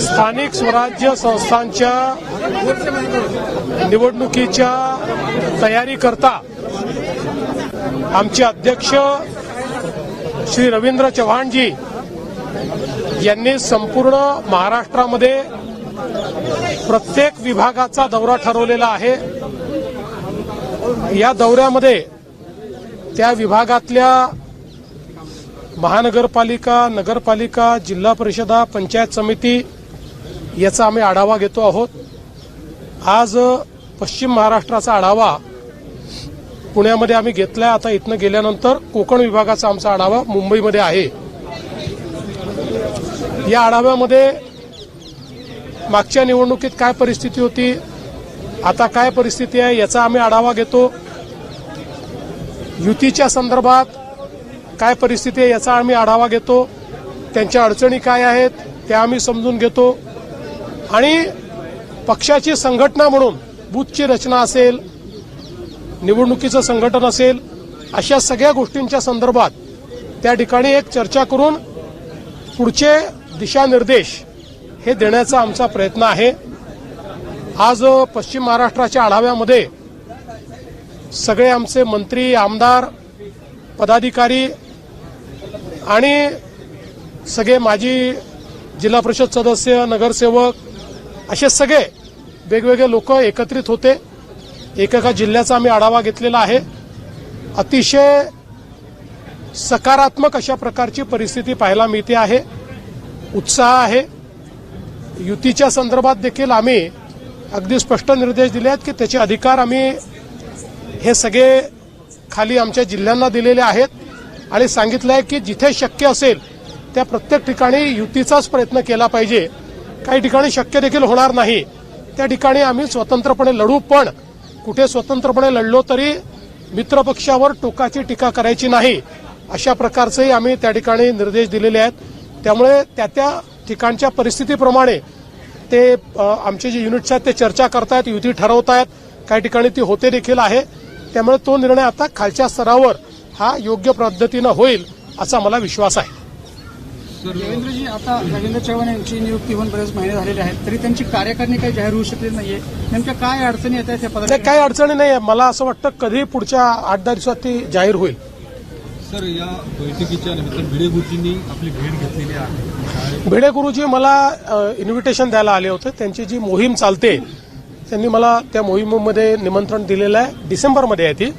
स्थानिक स्वराज्य संस्थांच्या निवडणुकीच्या तयारीकरता आमचे अध्यक्ष श्री रवींद्र चव्हाणजी यांनी संपूर्ण महाराष्ट्रामध्ये प्रत्येक विभागाचा दौरा ठरवलेला आहे. या दौऱ्यामध्ये त्या विभागातल्या महानगरपालिका नगरपालिका जिल्हा परिषदा पंचायत समिती याचा आम्ही आढावा घेतो आहोत. आज पश्चिम महाराष्ट्राचा आढावा पुण्यामध्ये आम्ही घेतलाय. आता इथनं गेल्यानंतर कोकण विभागाचा आमचा आढावा मुंबईमध्ये आहे. या आढाव्यामध्ये मागच्या निवडणुकीत काय परिस्थिती होती आता काय परिस्थिती आहे याचा आम्ही आढावा घेतो. युतीच्या संदर्भात काय परिस्थिती आहे याचा आम्ही आढावा घेतो. त्यांच्या अडचणी काय आहेत त्या आम्ही समजून घेतो. आणि पक्षाची संघटना म्हणून बूथची रचना असेल निवडणुकीचं संघटन असेल अशा सगळ्या गोष्टींच्या संदर्भात त्या ठिकाणी एक चर्चा करून पुढचे दिशानिर्देश हे देण्याचा आमचा प्रयत्न आहे. आज पश्चिम महाराष्ट्राच्या आढाव्यामध्ये सगळे आमचे मंत्री आमदार पदाधिकारी आणि सगळे माजी जिल्हा परिषद सदस्य नगरसेवक असे सगळे वेगवेगळे लोक एकत्रित होते. एकेका जिल्ह्याचा आम्ही आढावा घेतलेला आहे. अतिशय सकारात्मक अशा प्रकारची परिस्थिती पाहायला मिळते आहे. उत्साह आहे. युतीच्या संदर्भात देखील आम्ही अगदी स्पष्ट निर्देश दिले आहेत की त्याचे अधिकार आम्ही हे सगळे खाली आमच्या जिल्ह्यांना दिलेले आहेत. आणि सांगितलं आहे की जिथे शक्य असेल त्या प्रत्येक ठिकाणी युतीचाच प्रयत्न केला पाहिजे. काही ठिकाणी शक्य देखील होणार नाही. त्या ठिकाणी आम्ही स्वतंत्रपणे लढू पण कुठे स्वतंत्रपणे लढलो तरी मित्रपक्षावर टोकाची टीका करायची नाही. अशा प्रकारचेही आम्ही त्या ठिकाणी निर्देश दिलेले आहेत. त्यामुळे त्या त्या ठिकाणच्या परिस्थितीप्रमाणे ते आमचे जे युनिट्स आहेत ते चर्चा करतायत युती ठरवतायत. काही ठिकाणी ती होते देखील आहे. त्यामुळे तो निर्णय आता खालच्या स्तरावर हा योग्य पद्धतीनं होईल असा मला विश्वास आहे. देवेंद्रजी आता रवींद्र चव्हाण यांची नियुक्ती होऊन बरेच महिने झालेले आहेत तरी त्यांची कार्यकारिणी काही जाहीर होऊ शकली नाहीये. नेमक्या काय अडचणी येत आहेत काही अडचणी नाही आहे मला असं वाटतं कधी पुढच्या आठ दहा दिवसात ती जाहीर होईल. सर या बैठकीच्या निमित्तानं भिडे गुरुजींनी आपली भेट घेतलेली आहे. भिडे गुरुजी मला इन्व्हिटेशन द्यायला आले होते. त्यांची जी मोहीम चालते त्यांनी मला त्या मोहिमेमध्ये निमंत्रण दिलेलं आहे. डिसेंबरमध्ये आहे ती.